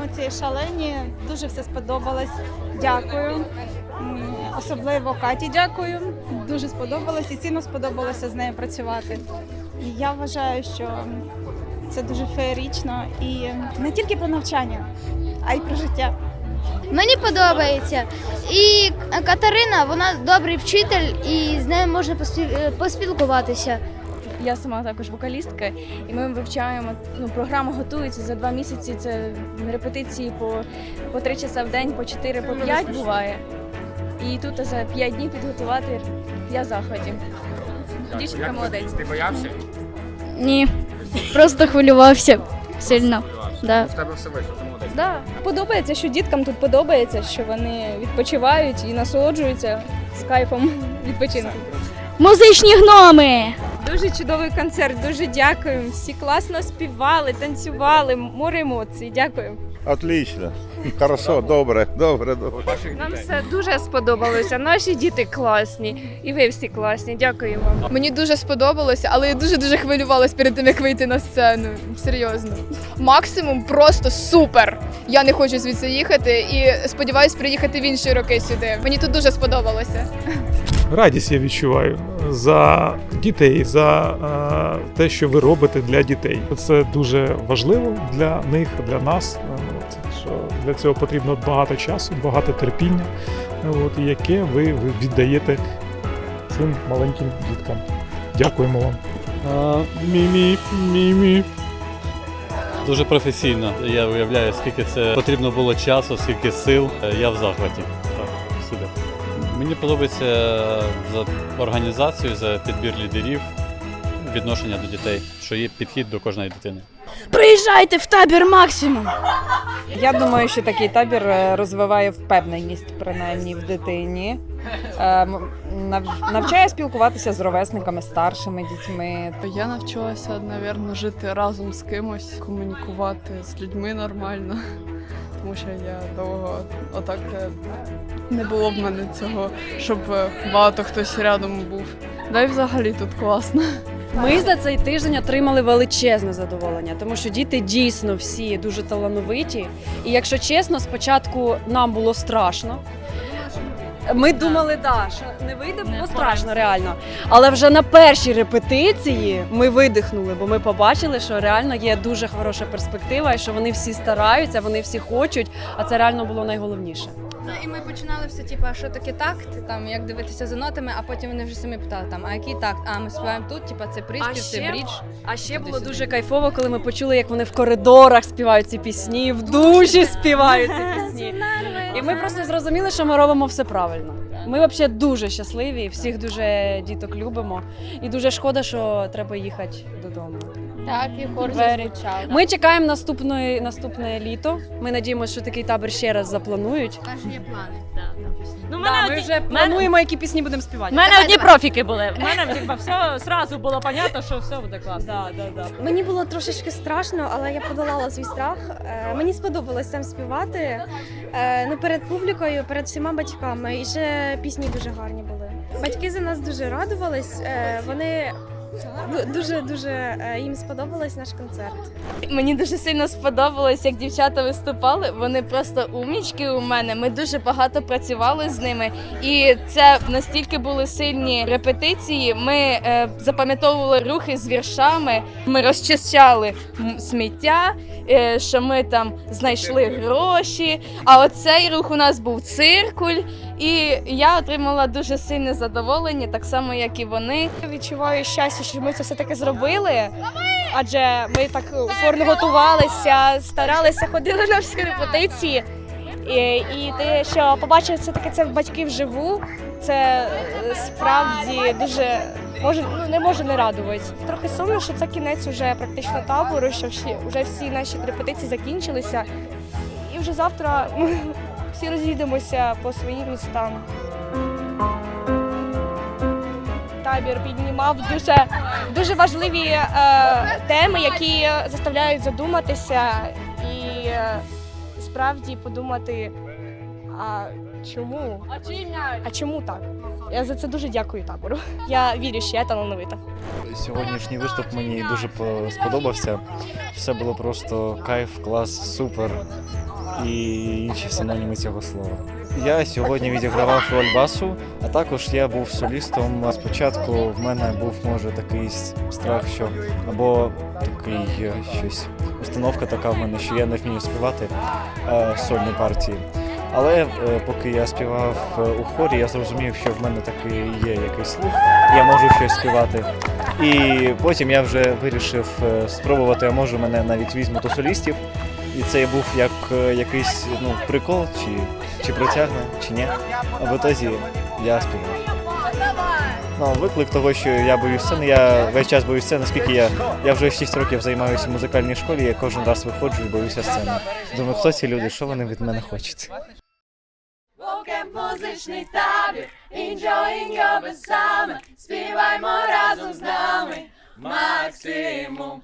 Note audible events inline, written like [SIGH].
емоції шалені, дуже все сподобалось. Дякую. Особливо Каті дякую. Дуже сподобалось і сильно сподобалося з нею працювати. І я вважаю, що це дуже феєрично і не тільки про навчання, а й про життя. Мені подобається. І Катерина, вона добрий вчитель, і з нею можна е, поспілкуватися. Я сама також вокалістка, і ми вивчаємо. Ну, програма готується за два місяці. Це репетиції по, по три часа в день, по чотири, по п'ять буває. І тут за п'ять днів підготувати я в захваті. Дівчинка молодець. Ти боявся? Ні, просто хвилювався сильно. Да. В тебе все вийшло, ти молодець. Да. Подобається, що діткам тут подобається, що вони відпочивають і насолоджуються з кайфом відпочинку. Музичні гноми! Дуже чудовий концерт. Дуже дякую. Всі класно співали, танцювали. Море емоцій. Дякую. Отлично. Хорошо, добре, добре, добре. Нам все дуже сподобалося. Наші діти класні, і ви всі класні. Дякуємо. Мені дуже сподобалося, але я дуже дуже хвилювалась перед тим, як вийти на сцену. Серйозно. Максимум просто супер. Я не хочу звідси їхати і сподіваюсь приїхати в інші роки сюди. Мені тут дуже сподобалося. Радість я відчуваю за дітей, за е, те, що ви робите для дітей. Це дуже важливо для них, для нас. Е, От, що для цього потрібно багато часу, багато терпіння, е, от, яке ви, ви віддаєте цим маленьким діткам. Дякуємо вам. Мімі, мімі. Дуже професійно. Я уявляю, скільки це потрібно було часу, скільки сил. Е, Я в захваті. Так, сюди. Мені подобається за організацію, за підбір лідерів, відношення до дітей, що є підхід до кожної дитини. Приїжджайте в табір максимум! Я думаю, що такий табір е, розвиває впевненість, принаймні в дитині. Е, нав- Навчає спілкуватися з ровесниками, старшими дітьми. Я навчилася, напевно, жити разом з кимось, комунікувати з людьми нормально. Тому що я довго отак е, не було в мене цього, щоб е, багато хтось рядом був. Да й взагалі тут класно. Ми за цей тиждень отримали величезне задоволення, тому що діти дійсно всі дуже талановиті. І якщо чесно, спочатку нам було страшно. Ми думали, да, що не вийде, було страшно реально. Але вже на першій репетиції ми видихнули, бо ми побачили, що реально є дуже хороша перспектива, і що вони всі стараються, вони всі хочуть. А це реально було найголовніше. Ну і ми починали все, типу, а що таке такт, там як дивитися за нотами, а потім вони вже самі питали, там, а який такт? А ми співаємо тут, типу, це приспів, це брідж. А ще було дуже кайфово, коли ми почули, як вони в коридорах співають ці пісні, в душі співають ці пісні. І ми просто зрозуміли, що ми робимо все правильно. Ми взагалі дуже щасливі, всіх дуже діток любимо. І дуже шкода, що треба їхати додому. Так, і хор зазвучав. Ми чекаємо наступної, наступне літо. Ми надіємося, що такий табір ще раз запланують. Наші є плани. Ну, Да, ми вже плануємо, які пісні будемо співати. У мене одні профіки були. [LAUGHS] У мене типа, все зразу було понятно, що все буде класно. Да, да, да. Мені було трошечки страшно, але я подолала свій страх. Е, Мені сподобалось там співати е, не перед публікою, перед всіма батьками. І ще пісні дуже гарні були. Батьки за нас дуже радувались. е, Вони дуже дуже їм сподобалось наш концерт. Мені дуже сильно сподобалось, як дівчата виступали. Вони просто умічки у мене. Ми дуже багато працювали з ними, і це настільки були сильні репетиції. Ми е, запам'ятовували рухи з віршами. Ми розчищали сміття, е, що ми там знайшли гроші. А оцей рух у нас був циркуль, і я отримала дуже сильне задоволення, так само як і вони. Відчуваю щастя, що ми це все таки зробили. Адже ми так упорно готувалися, старалися, ходили на всі репетиції. І, і те, що побачив все таки це в батьків вживу, це е, справді дуже може ну не може не радувати. Трохи сумно, що це кінець уже практично табору, що всі вже всі наші репетиції закінчилися. І вже завтра ми всі розійдемося по своїм містам. Табір піднімав дуже, дуже важливі е, теми, які заставляють задуматися і е, справді подумати, а чому? А чому так? Я за це дуже дякую табору. Я вірю, що я талановита. Сьогоднішній виступ мені дуже сподобався. Все було просто кайф, клас, супер. і інші синоніми цього слова. Я сьогодні відігравав роль басу, а також я був солістом. Спочатку в мене був може такий страх, що або такий е, щось установка така в мене, що я не вмію співати е, сольні партії. Але е, поки я співав е, у хорі, я зрозумів, що в мене таки є якийсь слух, я можу щось співати. І потім я вже вирішив е, спробувати, а може мене навіть візьмуть до солістів. І це був як якийсь ну, прикол, чи, чи протягне, чи ні. В ітозі я співав. Ну, виклик того, що я боюсь сцени, я весь час боюсь сцени, оскільки я, я вже 6 років займаюся в музикальній школі, я кожен раз виходжу і боюся сцени. Думаю, хто ці люди, що вони від мене хочуть? музичний співаймо разом з нами. Максимум.